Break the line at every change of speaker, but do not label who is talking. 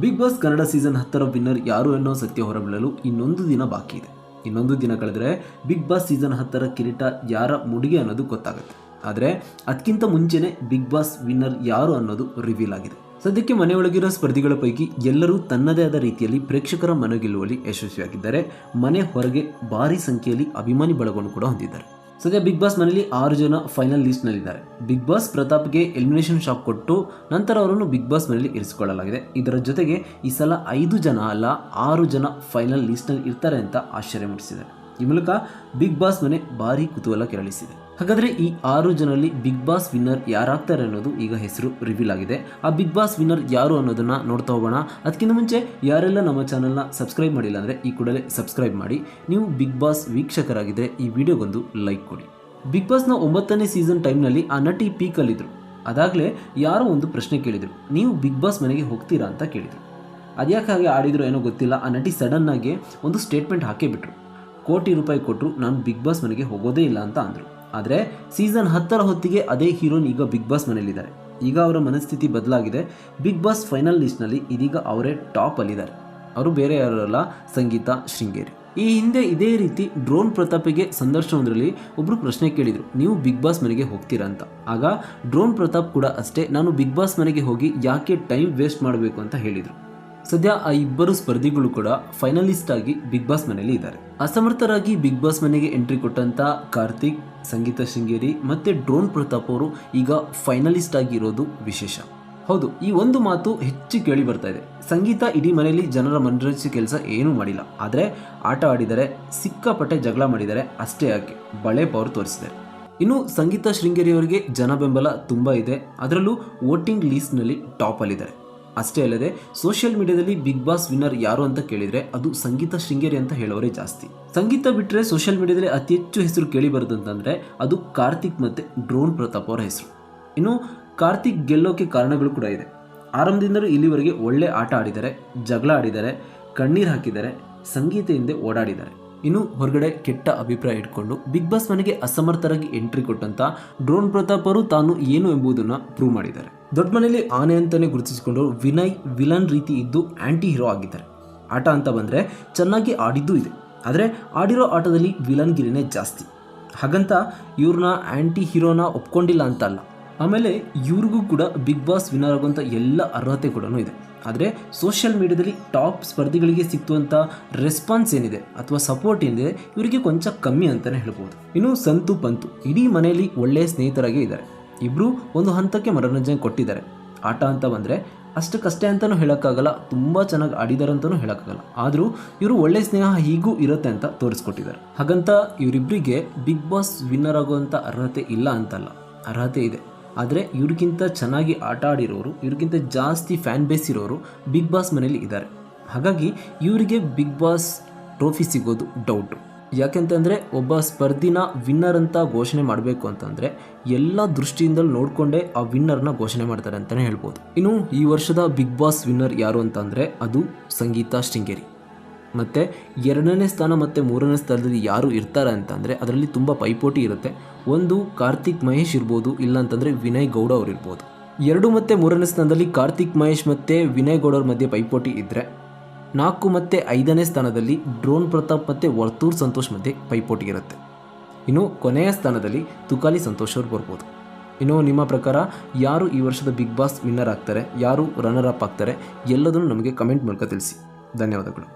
Big Boss Kannada season ಹತ್ತರ winner ಯಾರು ಅನ್ನೋ ಸತ್ಯ ಹೊರಬೀಳಲು ಇನ್ನೊಂದು ದಿನ ಬಾಕಿ ಇದೆ. ಇನ್ನೊಂದು ದಿನ ಕಳೆದರೆ ಬಿಗ್ ಬಾಸ್ ಸೀಸನ್ ಹತ್ತರ ಕಿರೀಟ ಯಾರ ಮುಡಿಗೆ ಅನ್ನೋದು ಗೊತ್ತಾಗುತ್ತೆ. ಆದರೆ ಅದಕ್ಕಿಂತ ಮುಂಚೆನೆ ಬಿಗ್ ಬಾಸ್ ವಿನ್ನರ್ ಯಾರು ಅನ್ನೋದು ರಿವೀಲ್ ಆಗಿದೆ. ಸದ್ಯಕ್ಕೆ ಮನೆಯೊಳಗಿರೋ ಸ್ಪರ್ಧಿಗಳ ಪೈಕಿ ಎಲ್ಲರೂ ತನ್ನದೇ ಆದ ರೀತಿಯಲ್ಲಿ ಪ್ರೇಕ್ಷಕರ ಮನಗೆಲ್ಲುವಲ್ಲಿ ಯಶಸ್ವಿಯಾಗಿದ್ದಾರೆ. ಮನೆ ಹೊರಗೆ ಭಾರಿ ಸಂಖ್ಯೆಯಲ್ಲಿ ಅಭಿಮಾನಿ ಬಳಗವನ್ನು ಕೂಡ ಹೊಂದಿದ್ದಾರೆ. ಸದ್ಯ ಬಿಗ್ ಬಾಸ್ ಮನೆಯಲ್ಲಿ ಆರು ಜನ ಫೈನಲ್ ಲಿಸ್ಟ್ನಲ್ಲಿದ್ದಾರೆ ಬಿಗ್ ಬಾಸ್ ಪ್ರತಾಪ್ಗೆ ಎಲಿಮಿನೇಷನ್ ಶಾಕ್ ಕೊಟ್ಟು, ನಂತರ ಅವರನ್ನು ಬಿಗ್ ಬಾಸ್ ಮನೆಯಲ್ಲಿ ಇರಿಸಿಕೊಳ್ಳಲಾಗಿದೆ. ಇದರ ಜೊತೆಗೆ ಈ ಸಲ ಐದು ಜನ ಅಲ್ಲ, ಆರು ಜನ ಫೈನಲ್ ಲಿಸ್ಟ್ನಲ್ಲಿ ಇರ್ತಾರೆ ಅಂತ ಆಶ್ಚರ್ಯ ಮೂಡಿಸಿದೆ. ಈ ಮೂಲಕ ಬಿಗ್ ಬಾಸ್ ಮನೆ ಭಾರಿ ಕುತೂಹಲ ಕೆರಳಿಸಿದೆ. ಹಾಗಾದ್ರೆ ಈ ಆರು ಜನರಲ್ಲಿ ಬಿಗ್ ಬಾಸ್ ವಿನ್ನರ್ ಯಾರಾಗ್ತಾರೆ ಅನ್ನೋದು ಈಗ ಹೆಸರು ರಿವೀಲ್ ಆಗಿದೆ. ಆ ಬಿಗ್ ಬಾಸ್ ವಿನ್ನರ್ ಯಾರು ಅನ್ನೋದನ್ನು ನೋಡ್ತಾ ಹೋಗೋಣ. ಅದಕ್ಕಿಂತ ಮುಂಚೆ ಯಾರೆಲ್ಲ ನಮ್ಮ ಚಾನಲ್ನ ಸಬ್ಸ್ಕ್ರೈಬ್ ಮಾಡಿಲ್ಲ ಅಂದರೆ ಈ ಕೂಡಲೇ ಸಬ್ಸ್ಕ್ರೈಬ್ ಮಾಡಿ. ನೀವು ಬಿಗ್ ಬಾಸ್ ವೀಕ್ಷಕರಾಗಿದ್ದರೆ ಈ ವಿಡಿಯೋಗೊಂದು ಲೈಕ್ ಕೊಡಿ. ಬಿಗ್ ಬಾಸ್ನ ಒಂಬತ್ತನೇ ಸೀಸನ್ ಟೈಮ್ನಲ್ಲಿ ಆ ನಟಿ ಪೀಕಲ್ಲಿದ್ದರು ಅದಾಗಲೇ ಯಾರೋ ಒಂದು ಪ್ರಶ್ನೆ ಕೇಳಿದರು. ನೀವು ಬಿಗ್ ಬಾಸ್ ಮನೆಗೆ ಹೋಗ್ತೀರಾ ಅಂತ ಕೇಳಿದರು. ಅದ್ಯಾಕೆ ಹಾಗೆ ಆಡಿದ್ರು ಏನೋ ಗೊತ್ತಿಲ್ಲ. ಆ ನಟಿ ಸಡನ್ನಾಗಿ ಒಂದು ಸ್ಟೇಟ್ಮೆಂಟ್ ಹಾಕೇ ಬಿಟ್ರು. ಕೋಟಿ ರೂಪಾಯಿ ಕೊಟ್ಟರು ನಾನು ಬಿಗ್ ಬಾಸ್ ಮನೆಗೆ ಹೋಗೋದೇ ಇಲ್ಲ ಅಂತ ಅಂದರು. ಆದರೆ ಸೀಸನ್ ಹತ್ತರ ಹೊತ್ತಿಗೆ ಅದೇ ಹೀರೋನ್ ಈಗ ಬಿಗ್ ಬಾಸ್ ಮನೆಯಲ್ಲಿದ್ದಾರೆ. ಈಗ ಅವರ ಮನಸ್ಥಿತಿ ಬದಲಾಗಿದೆ. ಬಿಗ್ ಬಾಸ್ ಫೈನಲ್ ಲಿಸ್ಟ್ನಲ್ಲಿ ಇದೀಗ ಅವರೇ ಟಾಪಲ್ಲಿದ್ದಾರೆ ಅವರು ಬೇರೆ ಯಾರಲ್ಲ? ಸಂಗೀತ, ಶೃಂಗೇರಿ. ಈ ಹಿಂದೆ ಇದೇ ರೀತಿ ಡ್ರೋನ್ ಪ್ರತಾಪಿಗೆ ಸಂದರ್ಶನದಲ್ಲಿ ಒಬ್ಬರು ಪ್ರಶ್ನೆ ಕೇಳಿದರು, ನೀವು ಬಿಗ್ ಬಾಸ್ ಮನೆಗೆ ಹೋಗ್ತೀರಾ ಅಂತ? ಆಗ ಡ್ರೋನ್ ಪ್ರತಾಪ್ ಕೂಡ ಅಷ್ಟೇ, ನಾನು ಬಿಗ್ ಬಾಸ್ ಮನೆಗೆ ಹೋಗಿ ಯಾಕೆ ಟೈಮ್ ವೇಸ್ಟ್ ಮಾಡಬೇಕು? ಅಂತ ಹೇಳಿದರು. ಸದ್ಯ ಆ ಇಬ್ಬರು ಸ್ಪರ್ಧಿಗಳು ಕೂಡ ಫೈನಲಿಸ್ಟ್ ಆಗಿ ಬಿಗ್ ಬಾಸ್ ಮನೆಯಲ್ಲಿ ಇದ್ದಾರೆ. ಅಸಮರ್ಥರಾಗಿ ಬಿಗ್ ಬಾಸ್ ಮನೆಗೆ ಎಂಟ್ರಿ ಕೊಟ್ಟಂತ ಕಾರ್ತಿಕ್, ಸಂಗೀತ ಶೃಂಗೇರಿ ಮತ್ತೆ ಡ್ರೋನ್ ಪ್ರತಾಪ್ ಅವರು ಈಗ ಫೈನಲಿಸ್ಟ್ ಆಗಿರೋದು ವಿಶೇಷ. ಹೌದು, ಈ ಒಂದು ಮಾತು ಹೆಚ್ಚು ಕೇಳಿ ಬರ್ತಾ ಇದೆ. ಸಂಗೀತ ಇಡೀ ಮನೆಯಲ್ಲಿ ಜನರ ಮನರಂಜಿಸಿ ಕೆಲಸ ಏನೂ ಮಾಡಿಲ್ಲ. ಆದರೆ ಆಟ ಆಡಿದರೆ, ಸಿಕ್ಕಾಪಟ್ಟೆ ಜಗಳ ಮಾಡಿದರೆ ಅಷ್ಟೇ ಯಾಕೆ? ಬಳೆ ಪವರ್ ತೋರಿಸಿದ್ದಾರೆ ಇನ್ನು ಸಂಗೀತ ಶೃಂಗೇರಿಯವರಿಗೆ ಜನ ಬೆಂಬಲ ತುಂಬ ಇದೆ. ಅದರಲ್ಲೂ ವೋಟಿಂಗ್ ಲೀಸ್ಟ್ನಲ್ಲಿ ಟಾಪಲ್ಲಿದ್ದಾರೆ ಅಷ್ಟೇ ಅಲ್ಲದೆ ಸೋಷಿಯಲ್ ಮೀಡಿಯಾದಲ್ಲಿ ಬಿಗ್ ಬಾಸ್ ವಿನ್ನರ್ ಯಾರು ಅಂತ ಕೇಳಿದ್ರೆ ಅದು ಸಂಗೀತ ಶೃಂಗೇರಿ ಅಂತ ಹೇಳೋರೇ ಜಾಸ್ತಿ. ಸಂಗೀತ ಬಿಟ್ಟರೆ ಸೋಷಿಯಲ್ ಮೀಡಿಯಾದಲ್ಲಿ ಅತಿ ಹೆಚ್ಚು ಹೆಸರು ಕೇಳಿ ಬರೋದಂತಂದ್ರೆ ಅದು ಕಾರ್ತಿಕ್ ಮತ್ತೆ ಡ್ರೋನ್ ಪ್ರತಾಪ್ ಅವರ ಹೆಸರು. ಇನ್ನು ಕಾರ್ತಿಕ್ ಗೆಲ್ಲೋಕೆ ಕಾರಣಗಳು ಕೂಡ ಇದೆ. ಆರಂಭದಿಂದಲೂ ಇಲ್ಲಿವರೆಗೆ ಒಳ್ಳೆ ಆಟ ಆಡಿದ್ದಾರೆ, ಜಗಳ ಆಡಿದ್ದಾರೆ, ಕಣ್ಣೀರು ಹಾಕಿದ್ದಾರೆ, ಸಂಗೀತ ಹಿಂದೆ ಓಡಾಡಿದ್ದಾರೆ. ಇನ್ನು ಹೊರಗಡೆ ಕೆಟ್ಟ ಅಭಿಪ್ರಾಯ ಇಟ್ಕೊಂಡು ಬಿಗ್ ಬಾಸ್ ಮನೆಗೆ ಅಸಮರ್ಥರಾಗಿ ಎಂಟ್ರಿ ಕೊಟ್ಟಂತ ಡ್ರೋನ್ ಪ್ರತಾಪ್ ಅವರು ತಾನು ಏನು ಎಂಬುದನ್ನು ಪ್ರೂವ್ ಮಾಡಿದ್ದಾರೆ. ದೊಡ್ಡ ಮನೆಯಲ್ಲಿ ಆನೆ ಅಂತಲೇ ಗುರುತಿಸಿಕೊಂಡು ವಿನಯ್ ವಿಲನ್ ರೀತಿ ಇದ್ದು ಆ್ಯಂಟಿ ಹೀರೋ ಆಗಿದ್ದಾರೆ. ಆಟ ಅಂತ ಬಂದರೆ ಚೆನ್ನಾಗಿ ಆಡಿದ್ದೂ ಇದೆ. ಆದರೆ ಆಡಿರೋ ಆಟದಲ್ಲಿ ವಿಲನ್ಗಿರಿನೇ ಜಾಸ್ತಿ. ಹಾಗಂತ ಇವ್ರನ್ನ ಆ್ಯಂಟಿ ಹೀರೋನ ಒಪ್ಕೊಂಡಿಲ್ಲ ಅಂತ ಅಲ್ಲ. ಆಮೇಲೆ ಇವ್ರಿಗೂ ಕೂಡ ಬಿಗ್ ಬಾಸ್ ವಿನ್ನರ್ ಆಗುವಂಥ ಎಲ್ಲ ಅರ್ಹತೆ ಕೂಡ ಇದೆ. ಆದರೆ ಸೋಷಿಯಲ್ ಮೀಡಿಯಾದಲ್ಲಿ ಟಾಪ್ ಸ್ಪರ್ಧಿಗಳಿಗೆ ಸಿಕ್ತುವಂಥ ರೆಸ್ಪಾನ್ಸ್ ಏನಿದೆ ಅಥವಾ ಸಪೋರ್ಟ್ ಏನಿದೆ ಇವರಿಗೆ ಕೊಂಚ ಕಮ್ಮಿ ಅಂತಲೇ ಹೇಳ್ಬೋದು. ಇನ್ನು ಸಂತು, ಪಂತು, ಇಡೀ ಮನೆಯಲ್ಲಿ ಒಳ್ಳೆಯ ಸ್ನೇಹಿತರಾಗೇ ಇದ್ದಾರೆ. ಇಬ್ಬರು ಒಂದು ಹಂತಕ್ಕೆ ಮನೋರಂಜನೆ ಕೊಟ್ಟಿದ್ದಾರೆ. ಆಟ ಅಂತ ಬಂದರೆ ಅಷ್ಟಕ್ಕಷ್ಟೇ ಅಂತಲೂ ಹೇಳೋಕ್ಕಾಗಲ್ಲ, ತುಂಬ ಚೆನ್ನಾಗಿ ಆಡಿದ್ದಾರೆ ಅಂತಲೂ ಹೇಳೋಕ್ಕಾಗಲ್ಲ. ಆದರೂ ಇವರು ಒಳ್ಳೆ ಸ್ನೇಹ ಹೀಗೂ ಇರುತ್ತೆ ಅಂತ ತೋರಿಸ್ಕೊಟ್ಟಿದ್ದಾರೆ. ಹಾಗಂತ ಇವರಿಬ್ಬರಿಗೆ ಬಿಗ್ ಬಾಸ್ ವಿನ್ನರ್ ಆಗುವಂಥ ಅರ್ಹತೆ ಇಲ್ಲ ಅಂತಲ್ಲ. ಅರ್ಹತೆ ಇದೆ. ಆದರೆ ಇವ್ರಿಗಿಂತ ಚೆನ್ನಾಗಿ ಆಟ ಆಡಿರೋರು, ಇವ್ರಿಗಿಂತ ಜಾಸ್ತಿ ಫ್ಯಾನ್ ಬೇಸ್ ಇರೋರು ಬಿಗ್ ಬಾಸ್ ಮನೇಲಿ ಇದ್ದಾರೆ. ಹಾಗಾಗಿ ಇವರಿಗೆ ಬಿಗ್ ಬಾಸ್ ಟ್ರೋಫಿ ಸಿಗೋದು ಡೌಟು ಯಾಕೆಂತಂದರೆ ಒಬ್ಬ ಸ್ಪರ್ಧಿನ ವಿನ್ನರ್ ಅಂತ ಘೋಷಣೆ ಮಾಡಬೇಕು ಅಂತಂದರೆ ಎಲ್ಲ ದೃಷ್ಟಿಯಿಂದಲೂ ನೋಡಿಕೊಂಡೇ ಆ ವಿನ್ನರ್ನ ಘೋಷಣೆ ಮಾಡ್ತಾರೆ ಅಂತಲೇ ಹೇಳ್ಬೋದು. ಇನ್ನು ಈ ವರ್ಷದ ಬಿಗ್ ಬಾಸ್ ವಿನ್ನರ್ ಯಾರು ಅಂತಂದರೆ ಅದು ಸಂಗೀತಾ ಶೃಂಗೇರಿ. ಮತ್ತು ಎರಡನೇ ಸ್ಥಾನ ಮತ್ತು ಮೂರನೇ ಸ್ಥಾನದಲ್ಲಿ ಯಾರು ಇರ್ತಾರೆ ಅಂತಂದರೆ ಅದರಲ್ಲಿ ತುಂಬ ಪೈಪೋಟಿ ಇರುತ್ತೆ. ಒಂದು ಕಾರ್ತಿಕ್ ಮಹೇಶ್ ಇರ್ಬೋದು, ಇಲ್ಲ ಅಂತಂದರೆ ವಿನಯ್ ಗೌಡ ಅವರು ಇರ್ಬೋದು. ಎರಡು ಮತ್ತು ಮೂರನೇ ಸ್ಥಾನದಲ್ಲಿ ಕಾರ್ತಿಕ್ ಮಹೇಶ್ ಮತ್ತು ವಿನಯ್ ಗೌಡ ಅವ್ರ ಮಧ್ಯೆ ಪೈಪೋಟಿ ಇದ್ದರೆ ನಾಲ್ಕು ಮತ್ತು ಐದನೇ ಸ್ಥಾನದಲ್ಲಿ ಡ್ರೋನ್ ಪ್ರತಾಪ್ ಮತ್ತು ವರ್ತೂರ್ ಸಂತೋಷ್ ಮಧ್ಯೆ ಪೈಪೋಟಿಗಿರುತ್ತೆ. ಇನ್ನು ಕೊನೆಯ ಸ್ಥಾನದಲ್ಲಿ ತುಕಾಲಿ ಸಂತೋಷ್ ಅವರು ಬರ್ಬೋದು. ಇನ್ನು ನಿಮ್ಮ ಪ್ರಕಾರ ಯಾರು ಈ ವರ್ಷದ ಬಿಗ್ ಬಾಸ್ ವಿನ್ನರ್ ಆಗ್ತಾರೆ, ಯಾರು ರನ್ನರ್ ಅಪ್ ಆಗ್ತಾರೆ, ಎಲ್ಲದನ್ನು ನಮಗೆ ಕಮೆಂಟ್ ಮೂಲಕ ತಿಳಿಸಿ. ಧನ್ಯವಾದಗಳು.